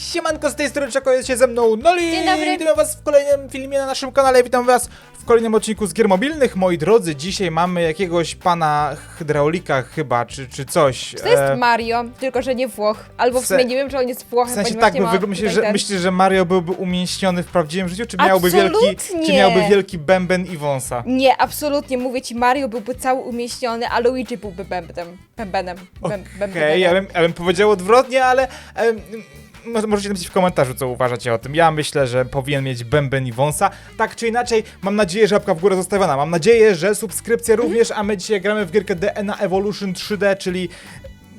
Siemanko, z tej strony Czeko, jest się ze mną Noli! Dzień dobry. Witam was w kolejnym filmie na naszym kanale, witam was w kolejnym odcinku z gier mobilnych. Moi drodzy, dzisiaj mamy jakiegoś pana hydraulika chyba, czy, czy coś. To jest E, Mario, tylko że nie Włoch. Albo w sumie nie wiem, czy on jest Włochem, w sensie tak, nie ma tutaj że, myślisz, że Mario byłby umieściony w prawdziwym życiu, czy miałby wielki, czy miałby wielki bęben i wąsa? Nie, absolutnie, mówię ci, Mario byłby cały umieśniony, a Luigi byłby bębnem. Bębenem. Okej, ja, bym, ja bym powiedział odwrotnie, ale możecie napisać w komentarzu, co uważacie o tym. Ja myślę, że powinien mieć bęben i wąsa. Tak czy inaczej, mam nadzieję, że łapka w górę zostawiona. Mam nadzieję, że subskrypcja Mhm. również, a my dzisiaj gramy w gierkę DNA Evolution 3D, czyli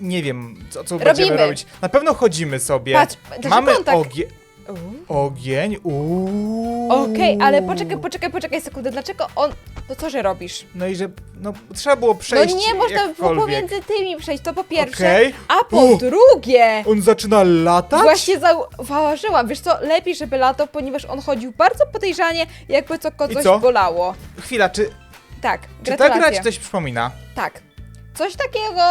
nie wiem, co, co będziemy robić. Na pewno chodzimy sobie. Patrz, Mamy on tak- ogie ogień. Uuu. Okej, ale poczekaj, poczekaj, poczekaj sekundę, dlaczego on... To co, że robisz? No i że no, trzeba było No przejść nie można było jakkolwiek. pomiędzy tymi przejść, to po pierwsze. Okej. A po drugie... On zaczyna latać? Właśnie zauważyłam, wiesz co, lepiej, żeby latał, ponieważ on chodził bardzo podejrzanie, jakby co go I coś co? bolało. Chwila, czy, Tak, czy ta gra ci coś przypomina? Tak. Coś takiego.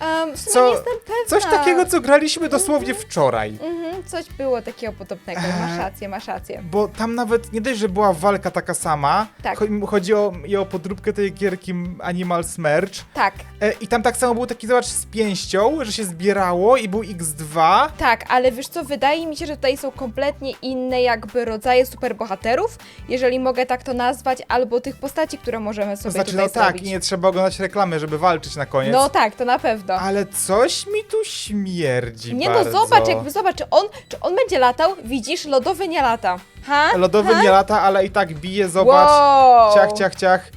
Um, w sumie Co- nie jestem pewna. Coś takiego, co graliśmy dosłownie wczoraj. Mhm, coś było takiego podobnego. Masz Eee. rację, masz rację. Bo tam nawet nie dość, że była walka taka sama. Tak. cho- Chodzi o, i o podróbkę tej gierki Animal Smerch. Tak, E, I tam tak samo był taki, zobacz, z pięścią, że się zbierało i był X2. tak, ale wiesz co, wydaje mi się, że tutaj są kompletnie inne jakby rodzaje superbohaterów, jeżeli mogę tak to nazwać, albo tych postaci, które możemy To sobie znaczy, tutaj no tak, zrobić. i nie trzeba oglądać reklamy, żeby walczyć na koniec. No tak, to na pewno. Ale coś mi tu śmierdzi Nie bardzo. no, zobacz, jakby zobacz, czy on, czy on będzie latał, widzisz, lodowy nie lata. Ha? Lodowy ha? nie lata, ale i tak bije, zobacz. Wow. Ciach, ciach, ciach.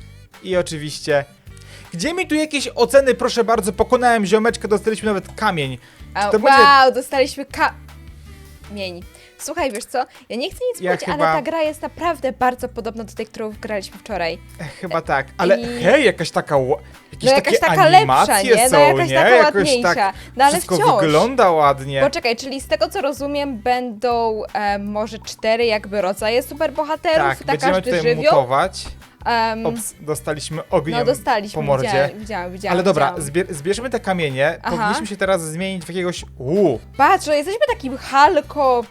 I oczywiście... Gdzie mi tu jakieś oceny, proszę bardzo, pokonałem ziomeczkę, dostaliśmy nawet kamień. A, to wow, będzie- dostaliśmy kamień. Słuchaj, wiesz co, ja nie chcę nic Ja mówić, chyba- ale ta gra jest naprawdę bardzo podobna do tej, którą graliśmy wczoraj. E, Chyba tak, ale I- hej, jakaś taka. Jakieś No jakaś taka lepsza, nie? są, No jakaś nie? taka Jakoś ładniejsza. Tak No ale wszystko wciąż. wygląda ładnie. Poczekaj, czyli z tego co rozumiem, będą e, może cztery jakby rodzaje superbohaterów, tak, na będziemy każdy tutaj żywioł. mutować. Em, Ops, dostaliśmy ogniem no dostaliśmy, po mordzie. widziałam, widziałam, widziałam. Ale dobra, zbier zbierzmy te kamienie. Aha. Powinniśmy się teraz zmienić w jakiegoś. Uuu, Patrz, że jesteśmy takim halko...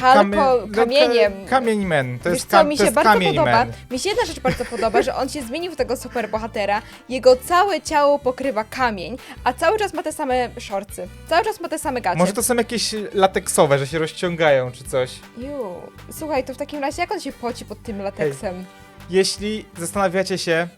Halko kamie- kamieniem. Ka kamień men. To Wiesz jest, co, kam mi to się jest bardzo kamień podoba, men. mi się jedna rzecz bardzo podoba, że on się zmienił w tego superbohatera, jego całe ciało pokrywa kamień, a cały czas ma te same szorcy, cały czas ma te same gacie. Może to są jakieś lateksowe, że się rozciągają czy coś. Ju, słuchaj, to w takim razie jak on się poci pod tym lateksem? Jeśli zastanawiacie się.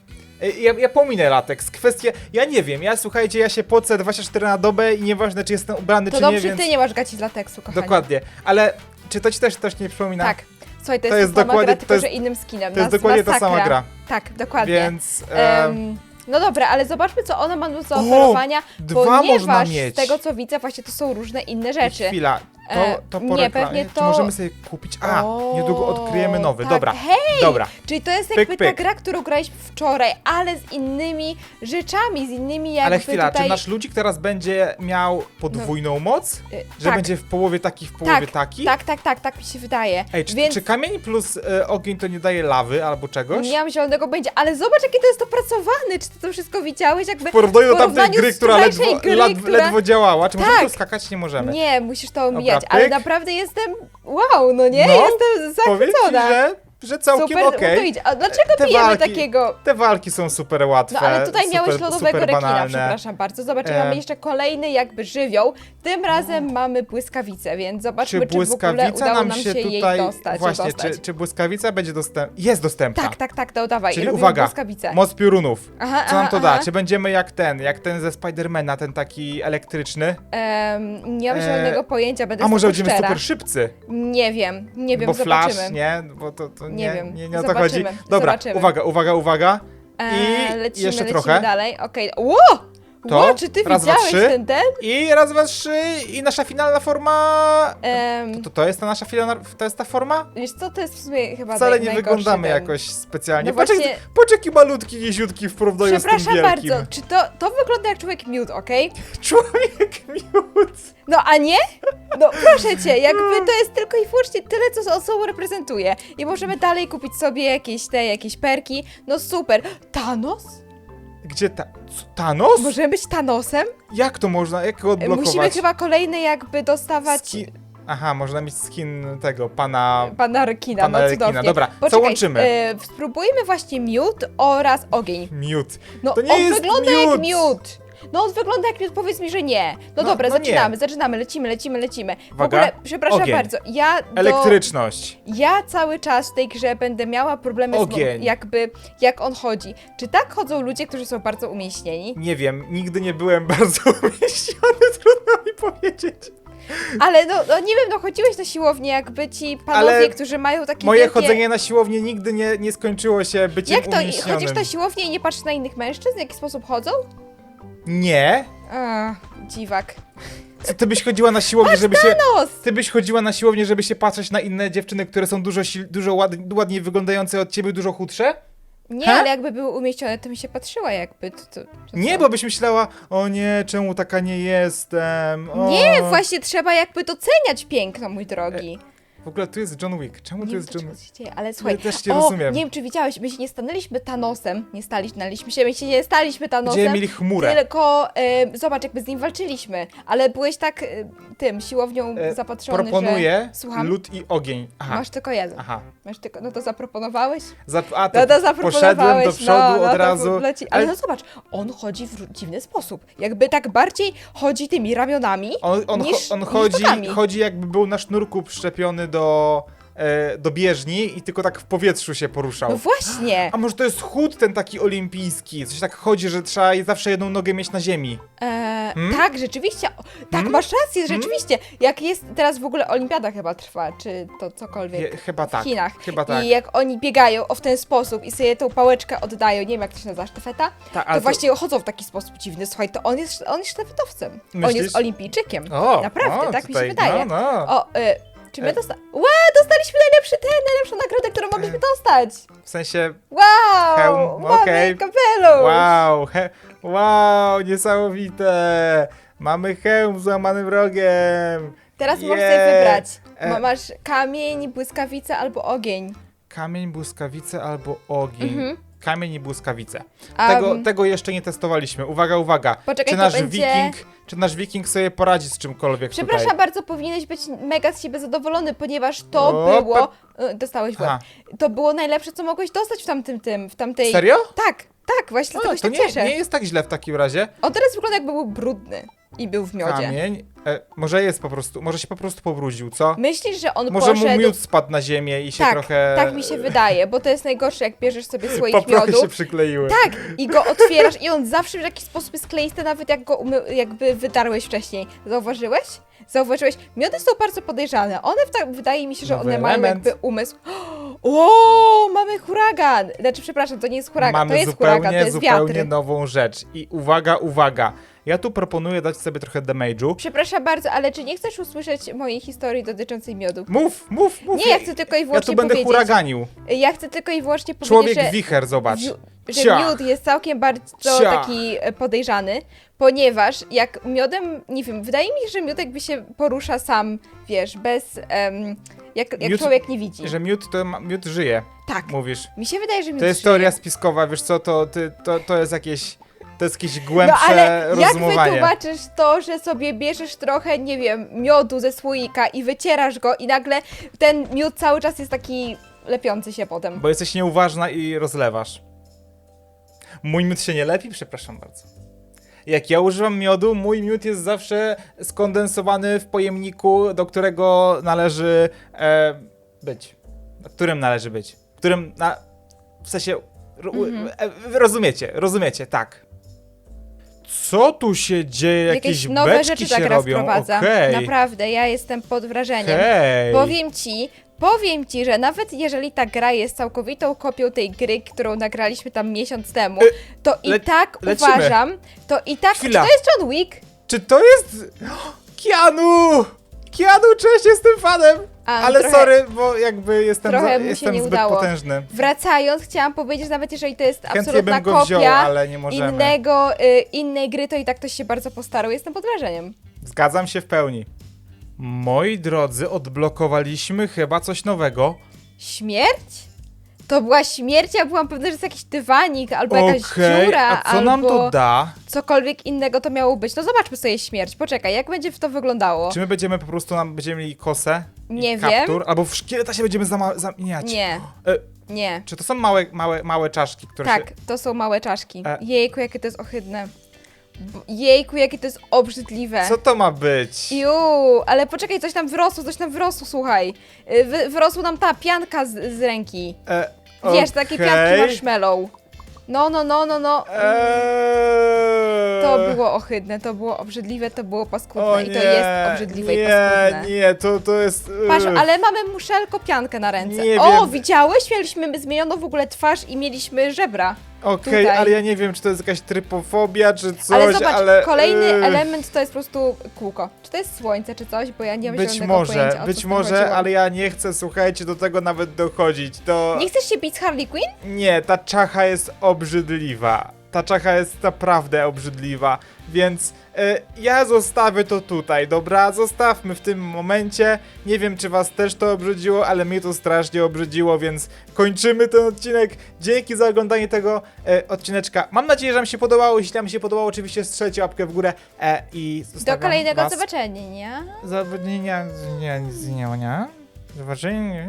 Ja, ja pominę lateks. Kwestie. Ja nie wiem. Ja słuchajcie, ja się pocę 24 na dobę i nieważne, czy jestem ubrany, To czy dobrze, nie, więc. ty nie masz gaci z lateksu, kochanie. Dokładnie. Ale czy to ci też coś nie przypomina? Tak. Słuchaj, to, To jest, ta dokładnie- gra, to tylko jest- że innym skinem. To jest dokładnie ta masakra. sama gra. Tak, dokładnie. Więc. Em, no dobra, ale zobaczmy, co ona ma do zaoferowania, dwa ponieważ można mieć. z tego, co widzę, właśnie to są różne inne rzeczy. Chwila. To, E, to po nie, reklamie. pewnie Czy to- możemy sobie kupić? A, O, niedługo odkryjemy nowy. tak. Dobra. Hej! Dobra. Czyli to jest Pyk, jakby ta pyk. gra, którą graliśmy wczoraj, ale z innymi rzeczami, z innymi jakby Ale chwila, tutaj... czy nasz ludzik teraz będzie miał podwójną moc? Y, Że tak, będzie w połowie taki, w połowie tak, taki? tak, tak, tak, tak mi się wydaje. Ej, czy, Więc czy kamień plus e, ogień to nie daje lawy albo czegoś? nie mam zielonego będzie, ale zobacz, jakie to jest opracowane, czy ty to wszystko widziałeś? Jakby W porównaniu do tamtej porównaniu gry, z która wczorajszej ledwo, gry, lad- która- ledwo działała. Czy możemy Tak. tu skakać? Nie możemy. Nie, musisz to omijać, pyk. ale naprawdę jestem, wow, no nie, No, jestem Powiem ci, zachwycona. że, że całkiem Super, okej. to idź. A dlaczego Te pijemy walki- takiego? Te walki są super łatwe. No ale tutaj miałeś super, lodowego super rekina, banalne. przepraszam bardzo. Zobaczcie, E. mamy jeszcze kolejny jakby żywioł. Tym razem mamy błyskawicę, więc zobaczmy, Czy czy, w ogóle błyskawica udało nam się jej tutaj... dostać. Właśnie, dostać. czy, czy błyskawica będzie dostępna? Jest dostępna. Tak, tak, tak, to dawaj. Czyli robimy uwaga, błyskawicę. moc piorunów. Aha, Co nam aha, to da? aha. Czy będziemy jak ten, jak ten ze Spidermana, ten taki elektryczny? Em, nie mam E, zielonego pojęcia, będę A może będziemy szczera. super szybcy? Nie wiem, nie wiem, Bo zobaczymy. flash, nie? Bo to, to nie, Nie nie, wiem, nie, o to chodzi. zobaczymy, Dobra, zobaczymy. uwaga, uwaga, uwaga. I lecimy, jeszcze lecimy trochę. dalej. Okej. Ło! To, Ło, czy ty raz, dwa, widziałeś trzy. ten ten? I raz, dwa, trzy i nasza finalna forma... Em, To, to jest ta nasza finalna, to jest ta forma? wiesz co, to jest w sumie chyba Wcale naj, nie najgorszy wyglądamy ten. jakoś specjalnie. No Patrz, właśnie- jak, patrz jaki malutki, niziutki w porównaniu z tym Przepraszam wielkim. bardzo, czy to, to wygląda jak człowiek miód, okej? Człowiek miód. No a nie? No proszę cię, jakby to jest tylko i wyłącznie tyle, co osobą reprezentuje. I możemy dalej kupić sobie jakieś te, jakieś perki. No super. Thanos? Gdzie ta... co, Thanos? Możemy być Thanosem? Jak to można? Jak go odblokować? Musimy chyba kolejny jakby dostawać... Ski- Aha, można mieć skin tego, pana... Pana rekina, Pana no rekina. cudownie. Dobra, co Poczekaj, łączymy? E, spróbujmy właśnie miód oraz ogień. Miód. No To nie on jest wygląda jak miód. miód. No on wygląda jak powiedz mi, że nie. No, No, dobra, no nie. zaczynamy, zaczynamy, lecimy, lecimy, lecimy. W Uwaga, ogóle, przepraszam ogień. bardzo, ja do... Elektryczność. Ja cały czas w tej grze będę miała problemy z Ogień. mo- jakby jak on chodzi. Czy tak chodzą ludzie, którzy są bardzo umieśnieni? Nie wiem, nigdy nie byłem bardzo umieściony, trudno mi powiedzieć. Ale no, no nie wiem, no chodziłeś na siłownię, jakby ci panowie, Ale którzy mają takie Moje wielkie... chodzenie na siłownię nigdy nie, nie skończyło się byciem Jak to, umieśnionym. chodzisz na siłownię i nie patrzysz na innych mężczyzn, w jaki sposób chodzą? Nie. A, dziwak. Co, ty byś chodziła na siłownię, żeby się... Nos! Ty byś chodziła na siłownię, żeby się patrzeć na inne dziewczyny, które są dużo, sil- dużo ład, ładniej wyglądające od ciebie, dużo chudsze? Nie, ale jakby były umieścione, to mi się patrzyła jakby. To, to, to Nie, co? bo byś myślała, o nie, czemu taka nie jestem? O. Nie, właśnie trzeba jakby doceniać piękno, mój drogi. W ogóle tu jest John Wick. Czemu tu Nie wiem, jest John dlaczego Wick? się dzieje, ale słuchaj, też cię o, rozumiem. nie wiem, czy widziałeś, my się nie stanęliśmy Thanosem, nie staliśmy się, my się nie staliśmy Thanosem, Będziemy mieli chmurę. tylko e, zobacz, jakby z nim walczyliśmy, ale byłeś tak e, tym, siłownią E, zapatrzony, Proponuję że... Słucham? lód i ogień. Aha, Masz tylko jeden. aha. Masz tylko, no to zaproponowałeś? Zap a, to No to poszedłem zaproponowałeś, do przodu no, no od to razu. Leci. Ale, Ale no zobacz, on chodzi w dziwny sposób. Jakby tak bardziej chodzi tymi ramionami on, on, niż, cho- on niż chodzi, nogami. chodzi jakby był na sznurku przyczepiony do, e, do bieżni i tylko tak w powietrzu się poruszał. No właśnie. A może to jest chód ten taki olimpijski? Coś tak chodzi, że trzeba zawsze jedną nogę mieć na ziemi. E, Hmm? Tak, rzeczywiście. Tak, Hmm? masz rację, rzeczywiście. Jak jest teraz w ogóle olimpiada chyba trwa, czy to cokolwiek. Je, chyba w tak. Chinach. Chyba tak. I jak oni biegają o w ten sposób i sobie tą pałeczkę oddają, nie wiem jak to się nazywa, sztafeta, Ta, to właśnie chodzą w taki sposób dziwny. Słuchaj, to on jest, on jest sztafetowcem. On Myślisz? jest olimpijczykiem. O, Naprawdę, o, tak mi tutaj, się wydaje. No, no. O, y, czy my E. dosta... Ła, dostaliśmy najlepszy ten, najlepszą nagrodę, którą mogliśmy dostać. W sensie, Wow, Hełm, mamy okej. kapelusz. wow, he, wow, niesamowite. Mamy hełm z złamanym rogiem. Teraz możesz Yeah. sobie wybrać. E. Ma- Masz kamień, błyskawica albo ogień. Kamień, błyskawice albo ogień. Mhm. Kamień i błyskawice. Tego, mm, tego jeszcze nie testowaliśmy. Uwaga, uwaga. Poczekaj, czy to nasz będzie- wiking, czy nasz wiking sobie poradzi z czymkolwiek Przepraszam tutaj? bardzo, powinieneś być mega z siebie zadowolony, ponieważ to O, było... y, Dostałeś łeb. To było najlepsze, co mogłeś dostać w tamtym tym, w tamtej... Serio? Tak, tak, właśnie O, dlatego się to tak nie, cieszę. nie jest tak źle w takim razie. On teraz wygląda jakby był brudny i był w miodzie. Kamień. E, może jest po prostu, może się po prostu pobrudził, co? Myślisz, że on Może mu poszedł... miód spadł na ziemię i się tak, trochę... tak mi się wydaje, bo to jest najgorsze, jak bierzesz sobie słoik Paprochy miodu. się przykleiły. Tak, i go otwierasz i on zawsze w jakiś sposób jest kleisty, nawet jak go umy- jakby wydarłeś wcześniej. Zauważyłeś? Zauważyłeś? Miody są bardzo podejrzane. One, w wydaje mi się, że Nowy one mają element. jakby umysł. O, mamy huragan! Znaczy, przepraszam, to nie jest huragan, Mamy to jest zupełnie, huragan, to jest zupełnie wiatr. nową rzecz. I uwaga, uwaga. Ja tu proponuję dać sobie trochę damage'u. Przepraszam bardzo, ale czy nie chcesz usłyszeć mojej historii dotyczącej miodu? Mów, mów, mów. Nie, ja chcę tylko i Ja wyłącznie tu będę powiedzieć. huraganił. Ja chcę tylko i wyłącznie powiedzieć, Człowiek że... wicher, zobacz. Że Ciach. miód jest całkiem bardzo taki e, podejrzany, ponieważ jak miodem, nie wiem, wydaje mi się, że miód jakby się porusza sam, wiesz, bez, em, jak, jak Miód- człowiek nie widzi. Że miód to ma- miód żyje, Tak, mówisz. mi się wydaje, że miód To jest żyje. teoria spiskowa, wiesz co, to, ty, to, to jest jakieś. To jest jakieś głębsze No ale jak rozumowanie. wytłumaczysz to, że sobie bierzesz trochę, nie wiem, miodu ze słoika i wycierasz go i nagle ten miód cały czas jest taki lepiący się potem. Bo jesteś nieuważna i rozlewasz. Mój miód się nie lepi? Przepraszam bardzo. Jak ja używam miodu, mój miód jest zawsze skondensowany w pojemniku, do którego należy e, być. Którym należy być. Którym na. W sensie. Ro, Mhm. e, rozumiecie, rozumiecie, tak. Co tu się dzieje? Jakieś, Jakieś nowe beczki rzeczy się ta gra robią. wprowadza. Okej. Naprawdę, ja jestem pod wrażeniem. Hej. Powiem ci, powiem ci, że nawet jeżeli ta gra jest całkowitą kopią tej gry, którą nagraliśmy tam miesiąc temu, Y, to i le- tak lecimy. uważam, to i tak. Chwila. Czy to jest John Wick? Czy to jest. Keanu! Keanu, cześć, jestem fanem! A, Ale trochę- sorry, bo jakby jestem, trochę za, mu się jestem nie zbyt udało. potężny. Wracając, chciałam powiedzieć, że nawet jeżeli to jest Chętnie absolutna bym go kopia wziął, ale nie możemy. innego, y, innej gry, to i tak ktoś się bardzo postarał. Jestem pod wrażeniem. Zgadzam się w pełni. Moi drodzy, odblokowaliśmy chyba coś nowego. Śmierć? To była śmierć, ja byłam pewna, że jest jakiś dywanik, albo jakaś Okej, dziura, a co albo nam to da? cokolwiek innego to miało być. No zobaczmy sobie śmierć, poczekaj, jak będzie to wyglądało? Czy my będziemy po prostu, nam, będziemy mieli kosę? i Nie wiem. kaptur, Albo w szkieleta się będziemy zama- zamieniać. Nie, E, nie. czy to są małe, małe, małe czaszki, które Tak, się... to są małe czaszki. E. Jejku, jakie to jest ohydne. B- Jejku, jakie to jest obrzydliwe. Co to ma być? Ju, ale poczekaj, coś tam wyrosło, coś tam wyrosło, słuchaj. Y, Wy, wyrosła nam ta pianka z, z ręki. E, Wiesz, takie pianki okej. marshmallow. No, no, no, no, no. Eee. To było ohydne, to było obrzydliwe, to było paskudne O i to nie, jest obrzydliwe nie, i paskudne. Nie, to, to jest... Patrz, ugh. ale mamy muszelko piankę na ręce. Nie o, wiem. widziałeś? Mieliśmy zmienioną w ogóle twarz i mieliśmy żebra. Okej, tutaj. ale ja nie wiem, czy to jest jakaś trypofobia, czy coś, ale zobacz, kolejny ugh. element to jest po prostu kółko. Czy to jest słońce, czy coś? Bo ja nie mam Być zielonego może, pojęcia, o co być tym może, chodziło. ale ja nie chcę, słuchajcie, do tego nawet dochodzić. To... Nie chcesz się bić z Harley Quinn? Nie, ta czacha jest obrzydliwa. Ta czacha jest naprawdę obrzydliwa, więc e, ja zostawię to tutaj, dobra? Zostawmy w tym momencie. Nie wiem, czy was też to obrzydziło, ale mnie to strasznie obrzydziło, więc kończymy ten odcinek. Dzięki za oglądanie tego e, odcineczka. Mam nadzieję, że wam się podobało. Jeśli wam się podobało, oczywiście strzelcie łapkę w górę e, i Do zostawiam kolejnego was... zobaczenia, nie? Zobaczenia, nie, nie, nie, nie, nie, zobaczenia.